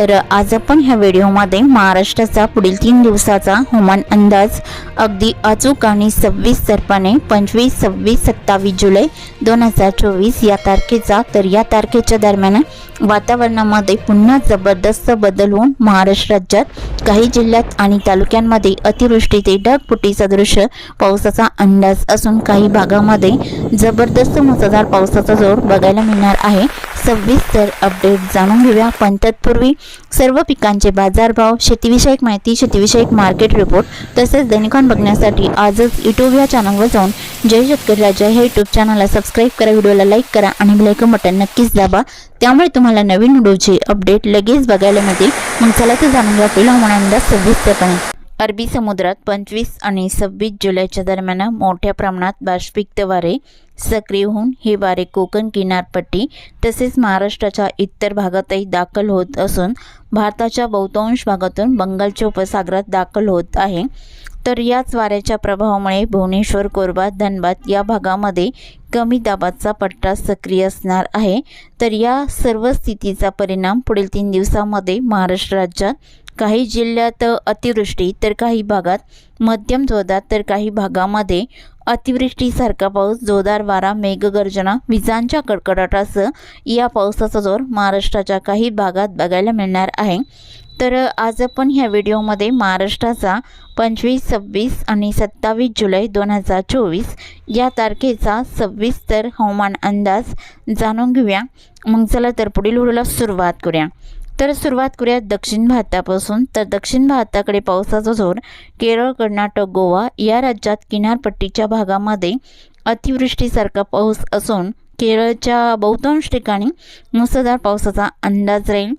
तर आज आपण ह्या व्हिडिओमध्ये महाराष्ट्राचा पुढील तीन दिवसाचा हवामान अंदाज अगदी अचूक आणि सव्वीस सरपाने पंचवीस सव्वीस सत्तावीस जुलै दोन हजार चोवीस या तारखेचा. तर या तारखेच्या दरम्यान वातावरणामध्ये पुन्हा जबरदस्त बदल होऊन महाराष्ट्र राज्यात काही जिल्ह्यात आणि तालुक्यांमध्ये अतिवृष्टी ते ढगफुटी सदृश पावसाचा अंदाज असून काही भागामध्ये जबरदस्त मुसळधार पावसाचा जोर बघायला मिळणार आहे. सविस्तर अपडेट जाणून घेऊया. पण तत्पूर्वी सर्व पिकांचे बाजारभाव शेतीविषयक माहिती शेतीविषयक मार्केट रिपोर्ट तसेच दैनिकान बघण्यासाठी आजच यूट्यूब या चॅनलवर जाऊन जय शेतकरी राजा हे यूट्यूब चॅनलला सबस्क्राईब करा व्हिडिओला लाईक करा आणि बेलायकन बटन नक्कीच दाबा. त्यामुळे तुम्हाला नवीन व्हिडिओचे अपडेट लगेच बघायला मिळतील. मग चला ते जाणून घ्या पहिला होणार अंदाज सविस्तरपणे. अरबी समुद्रात पंचवीस आणि सव्वीस जुलैच्या दरम्यान मोठ्या प्रमाणात बाष्पिक्त वारे सक्रिय होऊन हे वारे कोकण किनारपट्टी तसेच महाराष्ट्राच्या इतर भागातही दाखल होत असून भारताच्या बहुतांश भागातून बंगालच्या उपसागरात दाखल होत आहे. तर याच वाऱ्याच्या प्रभावामुळे भुवनेश्वर कोरबा धनबाद या भागामध्ये कमी दाबाचा पट्टा सक्रिय असणार आहे. तर या सर्व स्थितीचा परिणाम पुढील तीन दिवसामध्ये महाराष्ट्र राज्यात काही जिल्ह्यात अतिवृष्टी तर काही भागात मध्यम जोरदार तर काही भागामध्ये अतिवृष्टीसारखा पाऊस जोरदार वारा मेघगर्जना विजांच्या कडकडाटासह या पावसाचा जोर महाराष्ट्राच्या काही भागात बघायला मिळणार आहे. तर आज आपण ह्या व्हिडिओमध्ये महाराष्ट्राचा पंचवीस सव्वीस आणि सत्तावीस जुलै दोन हजार चोवीस या तारखेचा सविस्तर हवामान अंदाज जाणून घेऊया. मग चला तर पुढील व्हिडिओला सुरुवात करूया. तर सुरुवात करूयात दक्षिण भारतापासून. तर दक्षिण भारताकडे पावसाचा जोर केरळ कर्नाटक गोवा या राज्यात किनारपट्टीच्या भागामध्ये अतिवृष्टीसारखा पाऊस असून केरळच्या बहुतांश ठिकाणी मुसळधार पावसाचा अंदाज राहील.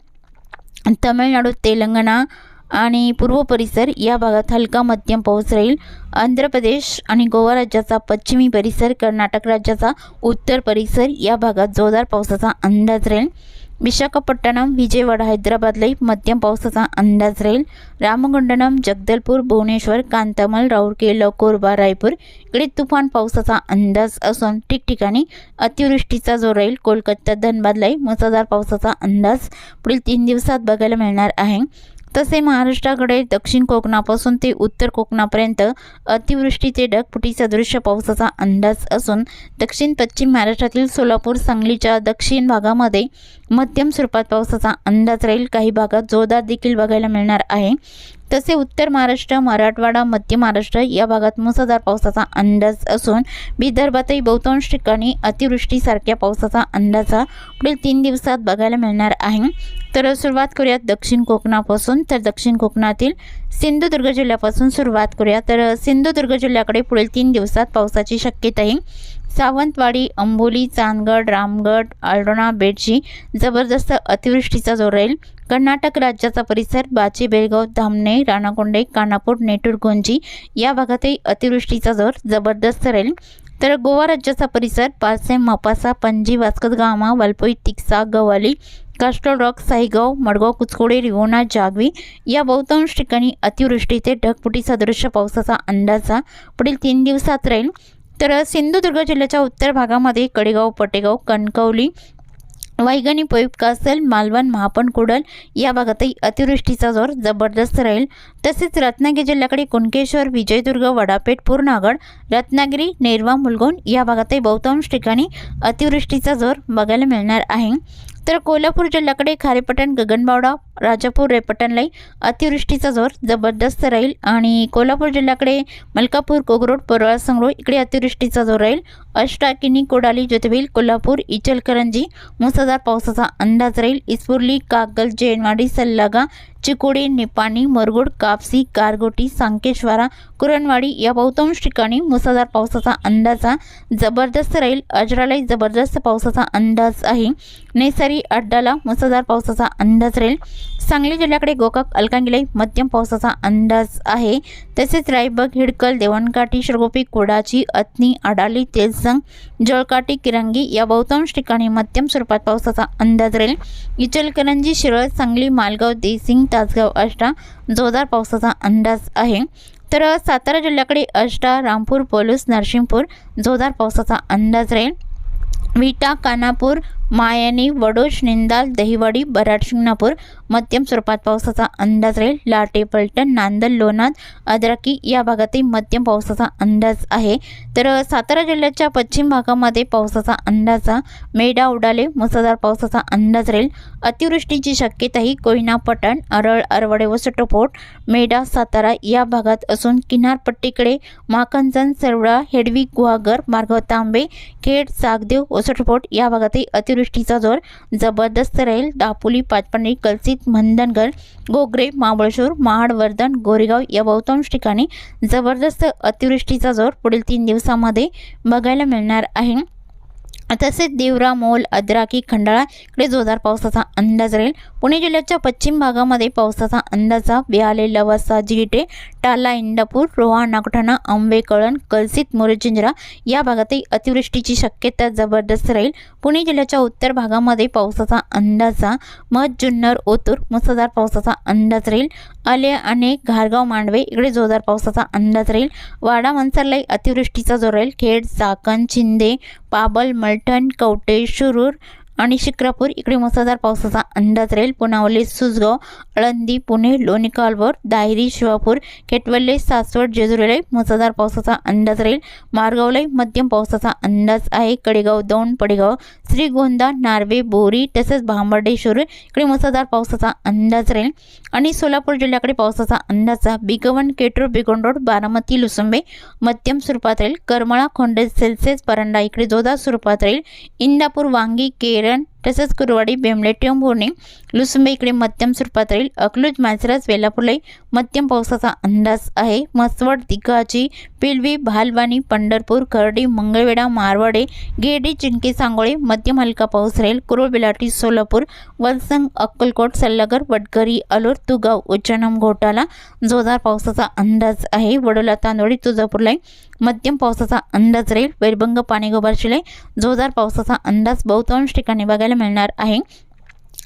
तमिळनाडू तेलंगणा आणि पूर्व परिसर या भागात हलका मध्यम पाऊस राहील. आंध्र प्रदेश आणि गोवा राज्याचा पश्चिमी परिसर कर्नाटक राज्याचा उत्तर परिसर या भागात जोरदार पावसाचा अंदाज राहील. विशाखापट्टणम विजयवाडा हैदराबादलाही मध्यम पावसाचा अंदाज राहील. रामगुंडनम जगदलपूर भुवनेश्वर कांतामल राऊरकेला कोरबा रायपूर इकडे तुफान पावसाचा अंदाज असून ठिकठिकाणी अतिवृष्टीचा जोर राहील. कोलकाता धनबादलाही मुसळधार पावसाचा अंदाज पुढील तीन दिवसात बघायला मिळणार आहे. तसे महाराष्ट्राकडे दक्षिण कोकणापासून ते उत्तर कोकणापर्यंत अतिवृष्टी ते ढगफुटी सदृश्य पावसाचा अंदाज असून दक्षिण पश्चिम महाराष्ट्रातील सोलापूर सांगलीच्या दक्षिण भागामध्ये मध्यम स्वरूपात पावसाचा अंदाज राहील. काही भागात जोरदार देखील बघायला मिळणार आहे. तसे उत्तर महाराष्ट्र मराठवाडा मध्य महाराष्ट्र या भागात मुसळधार पावसाचा अंदाज असून विदर्भातही बहुतांश ठिकाणी अतिवृष्टीसारख्या पावसाचा अंदाजा पुढील तीन दिवसात बघायला मिळणार आहे. तर सुरुवात करूयात दक्षिण कोकणापासून. तर दक्षिण कोकणातील सिंधुदुर्ग जिल्ह्यापासून सुरुवात करूया तर सिंधुदुर्ग जिल्ह्याकडे पुढील तीन दिवसात पावसाची शक्यता आहे सावंतवाडी अंबोली चांदगड रामगड आळोणा बेडशी जबरदस्त अतिवृष्टीचा जोर राहील. कर्नाटक राज्याचा परिसर बाची बेळगाव धामणे राणाकोंडे कानापूर नेटूर गोंजी या भागातही अतिवृष्टीचा जोर जबरदस्त राहील. तर गोवा राज्याचा परिसर पारसे मपासा पणजी वास्कतगामा वालपोई तिक्सा गवाली कास्टल रॉक साईगाव मडगाव कुचकोडे रिवोना जागवी या बहुतांश ठिकाणी अतिवृष्टी ते ढगफुटी सदृश्य पावसाचा अंदाजा पुढील तीन दिवसात राहील. तर सिंधुदुर्ग जिल्ह्याच्या उत्तर भागामध्ये कडेगाव पटेगाव कणकवली वैगणी पोईप मालवण महापण कुडल या भागातही अतिवृष्टीचा जोर जबरदस्त राहील. तसेच रत्नागिरी जिल्ह्याकडे कुणकेश्वर विजयदुर्ग वडापेठ पूर्णागड रत्नागिरी नेरवा मुलगोन या भागातही बहुतांश ठिकाणी अतिवृष्टीचा जोर बघायला मिळणार आहे. तर कोल्हापूर जिल्ह्याकडे खारेपटण गगनबावडा राजापूर रेपटणलाही अतिवृष्टीचा जोर जबरदस्त राहील आणि कोल्हापूर जिल्ह्याकडे मलकापूर कोगरोड परवा संग्रो इकडे अतिवृष्टीचा जोर राहील. अष्टाकिनी कोडाली ज्योतिबील कोल्हापूर इचलकरंजी मुसळधार पावसाचा अंदाज राहील. इस्पुर्ली कागल जैनवाडी सल्लागा चिकोडी निपाणी मरगुड कापसी कारगोटी सांकेश्वरा कुरणवाडी या बहुतांश ठिकाणी मुसळधार पावसाचा अंदाजा जबरदस्त राहील अजरालाही जबरदस्त पावसाचा अंदाज आहे. नेसरी अड्डाला मुसळधार पावसाचा अंदाज राहील. सांगली जिल्ह्याकडे गोकाक अलकांगिलाई मध्यम पावसाचा अंदाज आहे. तसेच रायबग हिडकल देवणकाठी शिरगोपी कोडाची अत्नी अडाली तेलसंग जळकाटी किरंगी या बहुतांश ठिकाणी मध्यम स्वरूपात पावसाचा अंदाज राहील. इचलकरंजी शिरळ सांगली मालगाव देसिंग तासगाव आष्टा जोरदार पावसाचा अंदाज आहे. तर सातारा जिल्ह्याकडे आष्टा रामपूर पोलूस नरसिंहपूर जोरदार पावसाचा अंदाज राहील. विटा कानापूर मायानी वडोश निंदाल दहिवाडी बराड शिंगणापूर मध्यम स्वरूपात पावसाचा अंदाज राहील. लाटे पलटण नांदल लोणाद अद्राकी या भागातही मध्यम पावसाचा अंदाज आहे. तर सातारा जिल्ह्याच्या पश्चिम भागामध्ये पावसाचा अंदाजा मेढा उडाले मुसळधार पावसाचा अंदाज राहील. अतिवृष्टीची शक्यताही कोयना पटण अरळ अरवडे व सटोपोट मेढा सातारा या भागात असून किनारपट्टीकडे माकंजन सरवडा हेडवी गुहागर मार्ग तांबे खेड सागदेव ओसटपोट या भागातही अतिवृष्टीचा जोर जबरदस्त राहील. दापोली पाचपंडी कलसित मंदनगड गोगरे महाबळेश्वर महाड वर्धन गोरेगाव या बहुतांश ठिकाणी जबरदस्त अतिवृष्टीचा जोर पुढील तीन दिवसामध्ये बघायला मिळणार आहे. तसेच देवरा मोल अद्राकी खंडाळा इकडे जोरदार पावसाचा अंदाज राहील. पुणे जिल्ह्याच्या पश्चिम भागामध्ये पावसाचा अंदाजा बिहाले लवासा जिगिटे टाला इंदापूर रोहा नागठाणा आंबे कळण कलसित मोरचिंजरा या भागातही अतिवृष्टीची शक्यता जबरदस्त राहील. पुणे जिल्ह्याच्या उत्तर भागामध्ये पावसाचा अंदाजा मध जुन्नर ओतूर मुसळधार पावसाचा अंदाज राहील. आले आणि घारगाव मांडवे इकडे जोरदार पावसाचा अंदाज राहील. वाडा मनसरलाई अतिवृष्टीचा जोर राहील. खेड चाकण चिंदे पाबल मलठण कवटे शुरूर आणि शिक्रापूर इकडे मुसळधार पावसाचा अंदाज राहील. पुनावली सुजगाव आळंदी पुणे लोणी कालवर दायरी शिवापूर केटवल्ले सासवड जेजुरीला मुसळधार पावसाचा अंदाज राहील. मारगावला मध्यम पावसाचा अंदाज आहे. कडेगाव दौंड पडेगाव श्रीगोंदा नार्वे बोरी तसेच भांबर्डेश्वर इकडे मुसळधार पावसाचा अंदाज राहील. आणि सोलापूर जिल्ह्याकडे पावसाचा अंदाज बिगवण केटूर बिगोंडोड बारामती लुसंबे मध्यम स्वरूपात राहील. करमळा खोंडे सेल्सेस परांडा इकडे जोरदार स्वरूपात राहील. इंदापूर वांगी केरळ तसेच कुरवाडी बेमले टेंभुर्णी लुसुंबे इकडे मध्यम स्वरूपात राहील. अकलूज मालसरस वेलापूरलाही मध्यम पावसाचा अंदाज आहे. मसवड दिघाची पिलवी भालवानी पंढरपूर खर्डी मंगळवेढा मारवाडे गेडी चिंकी सांगोळे मध्यम हलका पाऊस राहील. कुरुळ बिलाटी सोलापूर वलसंग अक्कलकोट सल्लागर वडकरी अलोर तुगाव उच्चनम घोटाला जोरदार पावसाचा अंदाज आहे. वडोला तांदोळी तुळजापूरलाही मध्यम पावसाचा अंदाज राहील. वैरभंग पाणीगोबार जोरदार पावसाचा अंदाज बहुतांश ठिकाणी बघायला मिळणार आहे.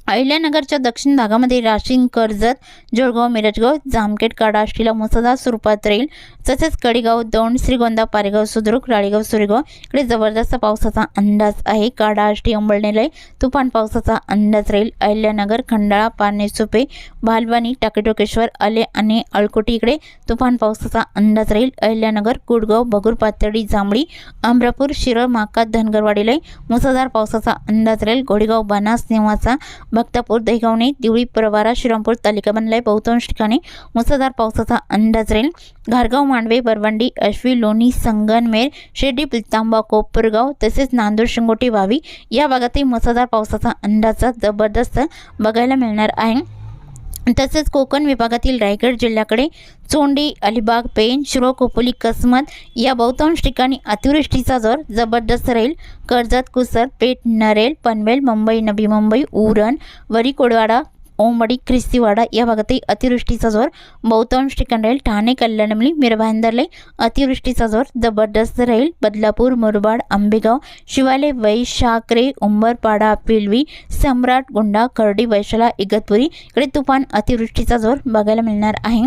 अहिल्यानगरच्या दक्षिण भागामध्ये राशीन कर्जत जळगाव मिरजगाव जामखेड काडाष्टीला मुसळधार स्वरूपात राहील. तसेच कडेगाव दौंड श्रीगोंदा पारेगाव सुद्रुक राळेगाव सुरेगाव. इकडे जबरदस्त पावसाचा अंदाज आहे. काडाष्टी अंबळनेलय तुफान पावसाचा अंदाज राहील. अहिल्यानगर खंडाळा पारणे सुपे भालवानी टाकेटोकेश्वर आले आणि अळकोटी इकडे तुफान पावसाचा अंदाज राहील. अहिल्यानगर कुडगाव भगूर पातळी जांभळी अमरापूर शिरळ माका धनगरवाडीलय मुसळधार पावसाचा अंदाज राहील. घोडेगाव बनास नेवाचा भक्तापूर दहिगावणे दिवळी प्रवारा श्रीरामपूर तालिका बनलाय. बहुतांश ठिकाणी मुसळधार पावसाचा अंदाज राहील. घारगाव मांडवे बरवंडी अश्वी लोणी संगनमेर शिर्डी पिलतांबा कोपरगाव तसेच नांदूर शिंगोटी वावी या भागातही मुसळधार पावसाचा अंदाज जबरदस्त बघायला मिळणार आहे. तसेच कोकण विभागातील रायगड जिल्ह्याकडे चोंडी अलिबाग पेन शिरो खोपोली कसमत या बहुतांश ठिकाणी अतिवृष्टीचा जोर जबरदस्त राहील. कर्जत कुसर पेठ नरेल पनवेल मुंबई नवी मुंबई उरण वरी कोडवाडा ओंबडी ख्रिस्तीवाडा या भागातही अतिवृष्टीचा जोर. बहुतांश ठिकाणी राहील ठाणे कल्याणमली मिरभाईंदरले अतिवृष्टीचा जोर. जबरदस्त राहील बदलापूर मुरबाड आंबेगाव शिवाले वैशाकरे उंबरपाडा पिलवी सम्राट गुंडा करडी वैशाला इगतपुरी. इकडे तुफान अतिवृष्टीचा जोर बघायला मिळणार आहे.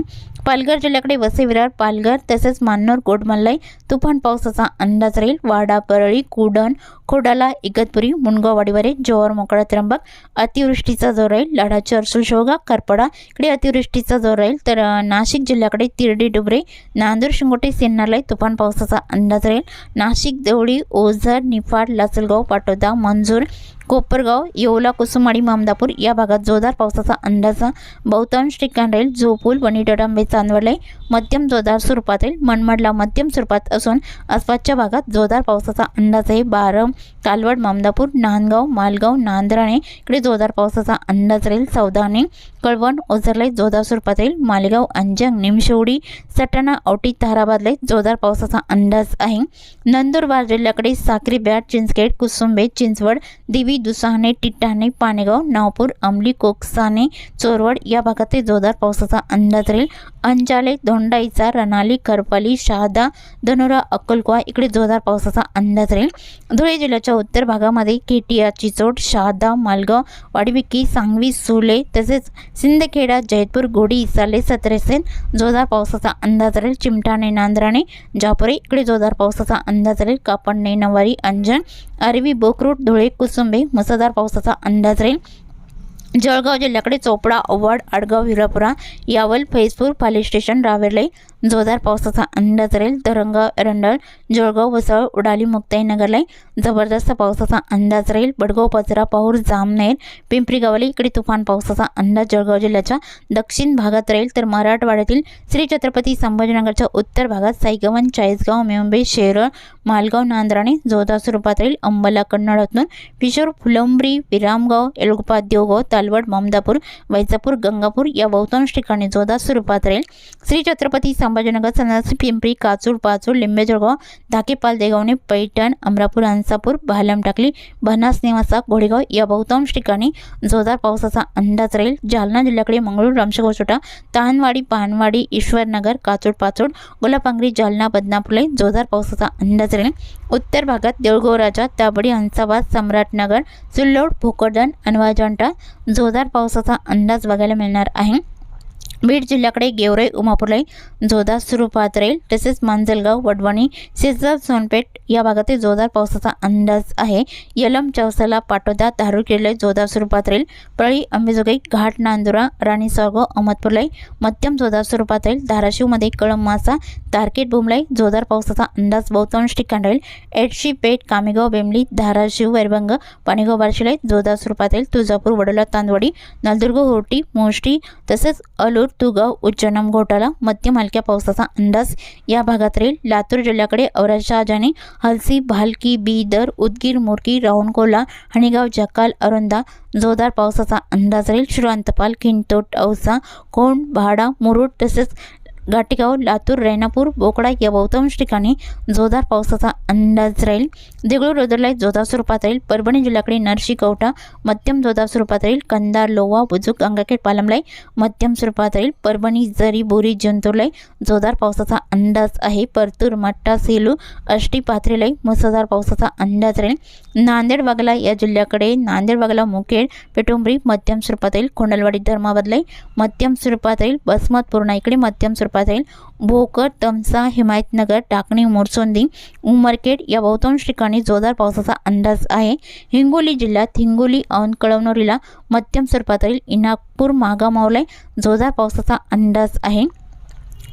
पालघर जिल्ह्याकडे वसई विरार पालघर तसेच मान्नोर गोडमल्लाई तुफान पावसाचा अंदाज राहील. वाडा परळी कुडण खोडाला इगतपुरी मुनगाव वाडीवारे मोकळा त्र्यंबक अतिवृष्टीचा जोर राहील. लढा चर्सू शोगा करपडा इकडे अतिवृष्टीचा जोर राहील. तर नाशिक जिल्ह्याकडे तिरडी डुबरे नांदूर शिंगोटे सिन्नरलाई तुफान पावसाचा अंदाज राहील. नाशिक देवळी ओझर निफाड लासलगाव पाटोदा मंजूर कोपरगाव येवला कुसुमाडी मामदापूर या भागात जोरदार पावसाचा अंदाज. बहुतांश ठिकाण राहील जोपूल वणीटडांबे चांदवडले. मध्यम जोरदार स्वरूपात राहील. मनमाडला मध्यम स्वरूपात असून आसपासच्या भागात जोरदार पावसाचा अंदाज आहे. बारम कालवड मामदापूर नांदगाव मालगाव नांदराणे. इकडे जोरदार पावसाचा अंदाज राहील. सौदाने कळवण ओझरलाई जोरदार स्वरूपात येईल मालेगाव अंजंग निमशेवडी सटाणा औटी ताराबादलाई जोरदार पावसाचा अंदाज आहे. नंदुरबार जिल्ह्याकडे साक्री बॅट चिंचखेड कुसुंबे चिंचवड दिवी दुसाने टिटाणे पानेगाव नावपूर अंमली कोकसाने चोरवड या भागातही जोरदार पावसाचा अंदाज राहील. अंजाले धोंडाईचा रनाली करपाली शहादा धनोरा अक्कलकुवा इकडे जोरदार पावसाचा अंदाज राहील. धुळे जिल्ह्याच्या उत्तर भागामध्ये केटिया चिचोड शहादा मालगाव वाडविकी सांगवी सुले तसेच सिंदखेडा जैतपूर गोडी इसाले सत्रेसेन जोरदार पावसाचा अंदाज राहील चिमटाणे नांद्राणे जापुरे इकडे जोरदार पावसाचा अंदाज राहील कापडणे नवारी अंजन अरवी बोकरूट धुळे कुसुंबे मुसळधार पावसाचा अंदाज राहील जळगाव जिल्ह्याकडे चोपडा अव्वाड आडगाव हिरापुरा यावल फैजपूर पाली स्टेशन रावेरले जोरदार पावसाचा अंदाज राहील. तरंगा रंडळ जळगाव वसळ उडाली मुक्ताईनगरलाई जबरदस्त पावसाचा अंदाज राहील. बडगाव पचरा पाहूर जामनेर पिंपरी गावाला इकडे तुफान पावसाचा अंदाज जळगाव जिल्ह्याच्या दक्षिण भागात राहील. तर मराठवाड्यातील श्री छत्रपती संभाजीनगरच्या उत्तर भागात साईगवन चाळीसगाव मेंबे शेरळ मालगाव नांद्राणे जोरदार स्वरूपात राहील. अंबला कन्नडतून किशोर फुलंब्री विरामगाव एलगुपा देवगाव तालवड ममदापूर वैजापूर गंगापूर या बहुतांश ठिकाणी जोरदार स्वरूपात राहील. श्री छत्रपती संभाजीनगर सनसी पिंपरी काचूर पाचूर लिंबे जळगाव धाकेपाल देगावणे पैठण अमरापूर अंसापूर बहालम टाकली बनास निवासा घोडेगाव या बहुतांश ठिकाणी जोरदार पावसाचा अंदाज राहील. जालना जिल्ह्याकडे मंगळूर रामशेगावछोटा ताहनवाडी पानवाडी ईश्वरनगर काचोड पाचोड गोलापांगरी जालना बदनापूरला जोरदार पावसाचा अंदाज राहील. उत्तर भागात देऊळगाव राजा ताबडी हंसाबाद सम्राटनगर सुल्लोड भोकरदन अनवाजंटा जोरदार पावसाचा अंदाज बघायला मिळणार आहे. बीड जिल्ह्याकडे गेवराई उमापूरलाई जोरदार स्वरूपात राहील. तसेच मांजलगाव वडवणी शेजार सोनपेठ या भागातील जोरदार पावसाचा अंदाज आहे. यलम चौसाला पाटोदा किल्ले जोरदार स्वरूपात राहील. पळी अंबेजोगाई घाट नांदुरा राणी साळगाव अहमदपूरलाई मध्यम जोरदार स्वरूपात राहील. धाराशिवमध्ये कळम मासा तारकेट बुमलाई जोरदार पावसाचा अंदाज बहुतांश ठिकाण राहील. एडशी पेठ कामेगाव बेमली धाराशिव वैरभंग पाणीगाव बार्शीलाई जोरदार स्वरूपात राहील. तुळजापूर वडोला तांदवडी नलदुर्ग होर्टी मोष्टी तसेच अलूर तुगाव उज्जैनम घोटाला मध्य हलक्या पावसाचा अंदाज. या भागात राहील लातूर जिल्ह्याकडे औराज शहाजाने हलसी भालकी बीदर उदगीर मुरकी रावणकोला हणीगाव जकाल अरुंदा जोरदार पावसाचा अंदाज राहील. श्रीरांतपाल किंतोट औसा कोंड भाडा मुरुड तसेच घाटेगाव लातूर रेणापूर बोकडा या बहुतांश ठिकाणी जोरदार पावसाचा अंदाज राहील. देगलूर रोदरला जोरदार स्वरूपात राहील. परभणी जिल्ह्याकडे नरशी कवठा मध्यम जोरदार स्वरूपात राहील. कंदार लोवा बुजुक गंगाखेड पालमलाई मध्यम स्वरूपात राहील. परभणी जरी बोरी जंतूरलाई जोरदार पावसाचा अंदाज आहे. परतूर मट्टा सेलू अष्टी पाथरीलाई मुसळधार पावसाचा अंदाज राहील. नांदेड वागला या जिल्ह्याकडे नांदेड वागला मुखेड पेटुंबरी मध्यम स्वरूपात राहील. कोंडलवाडी धर्माबदलाई मध्यम स्वरूपात राहील. बसमत पूर्णा इकडे मध्यम स्वरूपात पातळी भोकर तमसा हिमायतनगर टाकणी मोरसोंदी उमरखेड या बहुतांश ठिकाणी जोरदार पावसाचा अंदाज आहे. हिंगोली जिल्ह्यात हिंगोली औन कळवणोरीला मध्यम स्वरूपात राहील. इनागपूर मागामावलाई जोरदार पावसाचा अंदाज आहे.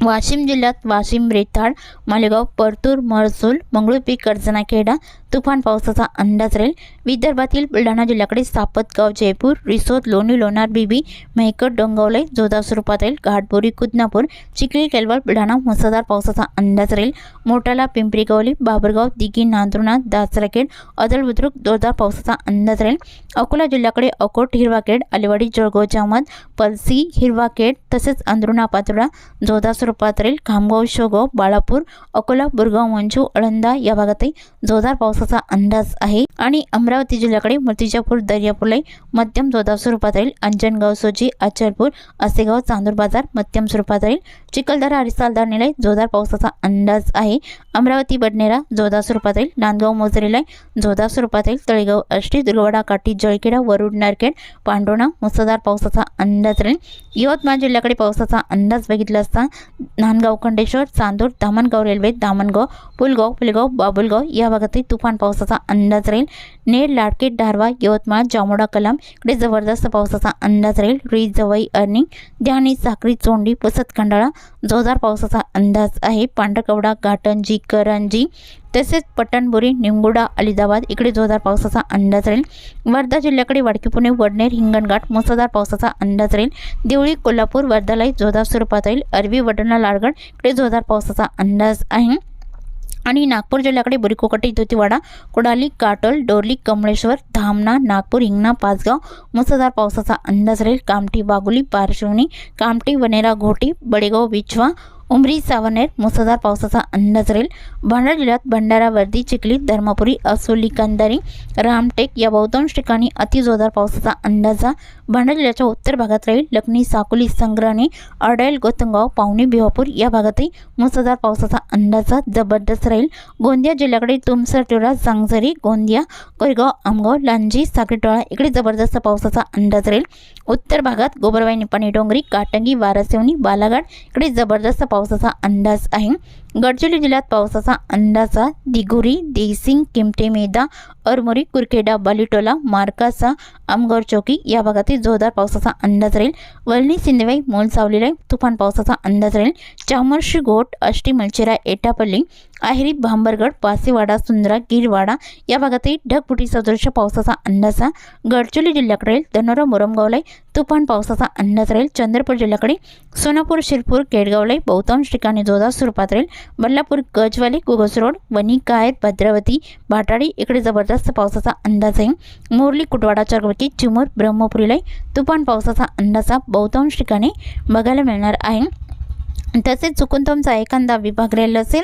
वाशिम जिल्ह्यात वाशिम रेताड मालेगाव परतूर महसूल मंगळुपी कर्जनाखेडा तुफान पावसाचा अंदाज राहील. विदर्भातील बुलढाणा जिल्ह्याकडे सापतगाव जयपूर रिसोद लोणी लोणार बीबी मेहकट डोंगवले जोधासूर स्वरूपात घाटबोरी कुदनापूर चिखली केलवाड बुलढाणा मुसळधार पावसाचा अंदाज राहील. मोठाला पिंपरी गवली बाबरगाव दिघी नांदुरनाथ दासराखेड अदल बुद्रुक जोरदार पावसाचा अंदाज राहील. अकोला जिल्ह्याकडे अकोट हिरवाखेड अलिवाडी जळगाव जामत पलसी हिरवाखेड तसेच अंदरुणा पातोडा जोधासूर स्वरूपात खामगाव शोगाव बाळापूर अकोला बुरगाव मंजू अळंदा या भागातही जोरदार पावसाचा अंदाज आहे. आणि अमरावती जिल्ह्याकडे मूर्तिजापूर दर्यापूरलाई मध्यम जोरदार स्वरूपात राहील अंजनगाव सोजी अचलपूर असेगाव चांदूर बाजार मध्यम स्वरूपात राहील. चिखलदरा हरिसालदार निलय जोरदार पावसाचा अंदाज आहे. अमरावती बडनेरा जोरदार स्वरूपात राहील. नांदगाव मोजरीलाई जोरदार स्वरूपात राहील. तळेगाव अष्टी दुर्गवाडा काठी जळखेडा वरुड नारखेड पांडोणा मुसळधार पावसाचा अंदाज राहील. यवतमाळ जिल्ह्याकडे पावसाचा अंदाज बघितला असता नांदगाव खंडेश्वर चांदूर दामणगाव रेल्वे दामणगाव पुलगाव पुलगाव बाबुलगाव या भागातही तुफान पावसाचा अंदाज राहील. नेर लाडकेट धारवा यवतमाळ जामोडा कलाम इकडे जबरदस्त पावसाचा अंदाज राहील. रुई जवई अर्निंग ध्यानी साखरी चोंडी पुसत खंडाळा जोरदार पावसाचा अंदाज आहे. पांढरकवडा घाटंजी करंजी तसेच पटणबोरी निंगुडा अलिदाबाद इकडे जोरदार पावसाचा अंदाज राहील. वर्धा जिल्ह्याकडे वाडकी पुणे वडनेर हिंगणघाट मुसळधार पावसाचा अंदाज राहील. देवळी कोल्हापूर वर्धालाई जोरदार स्वरूपात राहील. अरवी वडणा लाडगड इकडे जोरदार पावसाचा अंदाज आहे. आणि नागपूर जिल्ह्याकडे बुरिकोकटी दुतीवाडा कुडाली काटोल डोरली कमळेश्वर धामणा नागपूर हिंगणा पाचगाव मुसळधार पावसाचा अंदाज राहील. कामठी बागुली पारशिवणी कामठी वनेरा घोटी बडेगाव बिछवा उमरी सावनेर मुसळधार पावसाचा अंदाज राहील. भंडारा जिल्ह्यात भंडारा वर्दी चिखली धर्मपुरी असोली कंदारी रामटेक या बहुतांश ठिकाणी अतिजोरदार पावसाचा अंदाज भांडा जिल्ह्याच्या उत्तर भागात राहील लखनी साकोली संग्रहणे अडेल गोतंगाव पावणे भिवापूर या भागातही मुसळधार पावसाचा अंदाजा जबरदस्त राहील. गोंदिया जिल्ह्याकडे तुमसरटोळा सांगझरी गोंदिया कोरेगाव आमगाव लांजी साखरेटोळा इकडे जबरदस्त पावसाचा अंदाज राहील. उत्तर भागात गोबरवाई निपाणी डोंगरी काटंगी वारासेवणी बालाघाट इकडे जबरदस्त पावसाचा अंदाज आहे. गडचिरोली जिल्ह्यात पावसाचा अंदाजा दिगुरी देसिंग किमटेमेदा अरमोरी कुरखेडा बालिटोला मार्कासा आमगड चौकी या भागातील जोरदार पावसाचा अंदाज राहील. वल्ली सिंधवाई मोलसावले तुफान पावसाचा अंदाज राहील. चामर्शी घोट अष्टी मलचेरा एटापल्ली आहिरी भांबरगड पासेवाडा सुंदरा गिरवाडा या भागातही ढगफुटी सदृश पावसाचा अंदाज गडचिरोली जिल्ह्याकडे राहील धनोरा मोरमगावलाई तुफान पावसाचा अंदाज राहील. चंद्रपूर जिल्ह्याकडे सोनापूर शिरपूर केडगावलाई बहुतांश ठिकाणी जोरदार स्वरूपात राहील. बल्लापूर गजवाली कुगस रोड वणी कायत भद्रावती भाटाडी इकडे जबरदस्त पावसाचा अंदाज आहे. मोरली कुटवाडा चरवकी चिमूर ब्रह्मपुरीलाई तुफान पावसाचा अंदाज बहुतांश ठिकाणी बघायला मिळणार आहे. तसेच चुकून तुमचा एखादा विभाग राहिला असेल